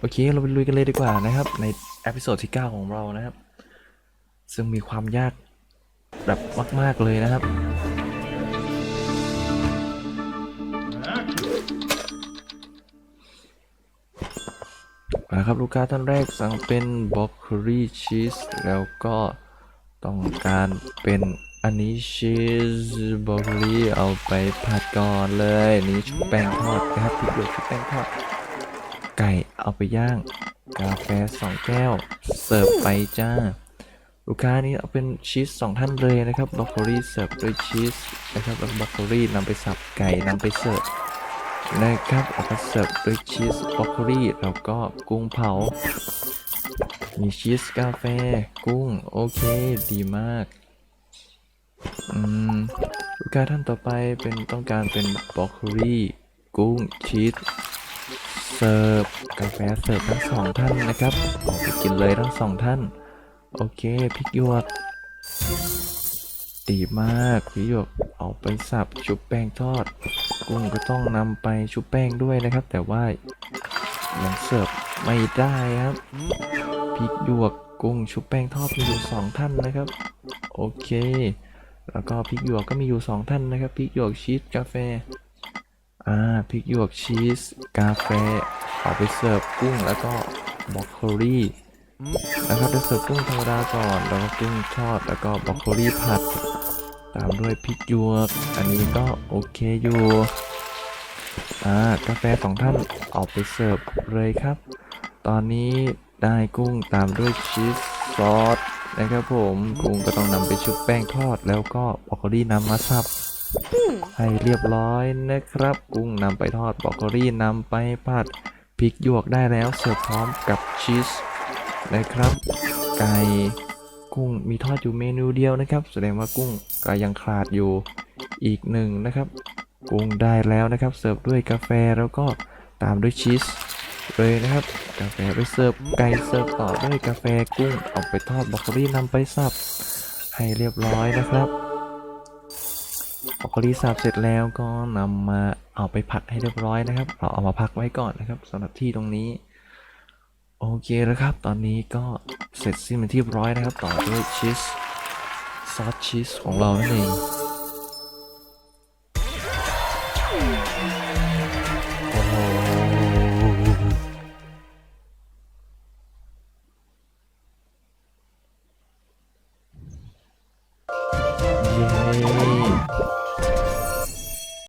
โอเค เราไปลุยกันเลยดีกว่านะครับ ในเอพิโซดที่ 9 ของเรานะครับ ซึ่งมีความยากแบบมาก ๆ เลยนะครับ นะครับ ลูกค้าท่านแรกสั่งเป็นบล็อกคลีชีสแล้วก็ต้องการเป็นอันนี้ชีสบล็อกคลีเอาไปผัดก่อนเลย นี่ชุบแป้งทอดนะครับพริกหยวกชุบแป้งทอด ไก่เอาไปย่าง กาแฟสองแก้ว เสิร์ฟไปจ้า ลูกค้านี้เอาเป็นชีสสองท่านเลยนะครับบล็อกโคลี่เสิร์ฟด้วยชีสนะครับแล้วบล็อกโคลี่นำไปสับไก่นำไปเสิร์ฟนะครับเอาไปเสิร์ฟด้วยชีสบรอกโคลี่แล้วก็กุ้งเผา มีชีสกาแฟ กุ้งโอเคดีมากอืมลูกค้าท่านต่อไปเป็นต้องการเป็นบรอกโคลี่กุ้งชีส เสิร์ฟกาแฟเสิร์ฟทั้งสองท่านนะครับออกไปกินเลยทั้งสองท่าน โอเคพริกหยวกดีมากพี่หยกเอาไปสับชุบแป้งทอด กุ้งก็ต้องนำไปชุบแป้งด้วยนะครับ แต่ว่ายังเสิร์ฟไม่ได้ครับพริกหยวกกุ้งชุบแป้งทอดมีอยู่สองท่านนะครับ โอเค แล้วก็พริกหยวกก็มีอยู่สองท่านนะครับพริกหยวกชีสกาแฟ อ่าพริกหยวกชีส กาแฟเอาไปเสิร์ฟกุ้งแล้วก็บรอกโคลีนะครับจะเสิร์ฟกุ้งธรรมดาก่อนแล้วก็กุ้งทอดแล้วก็บรอกโคลีผัด ตามด้วยพริกหยวก อันนี้ก็โอเคอยู่อ่ากาแฟสองท่านเอาไปเสิร์ฟเลยครับ ตอนนี้ได้กุ้งตามด้วยชีสซอสนะครับผมกุ้งก็ต้องนำไปชุบแป้งทอดแล้วก็บรอกโคลีนำมาสับ ให้เรียบร้อยนะครับ กุ้งนำไปทอดบอกโคลีนำไปผัดพริกหยวกได้แล้วเสิร์ฟพร้อมกับชีสนะครับ ไก่กุ้งมีทอดอยู่เมนูเดียวนะครับ แสดงว่ากุ้งก็ยังขาดอยู่อีกหนึ่งนะครับ กุ้งได้แล้วนะครับ เสิร์ฟด้วยกาแฟแล้วก็ตามด้วยชีสเลยนะครับ กาแฟไปเสิร์ฟไก่เสิร์ฟต่อด้วยกาแฟกุ้งเอาไปทอดบรอกโคลีนำไปสับให้เรียบร้อยนะครับ พอรีสับเสร็จแล้วก็นำมาเอาไปผัดให้เรียบร้อยนะครับ เราเอามาพักไว้ก่อนนะครับ สำหรับที่ตรงนี้ โอเคแล้วครับ ตอนนี้ก็เสร็จสิ้นเป็นที่ร้อยนะครับ ต่อด้วยชีสซอสชีสของเรานั่นเอง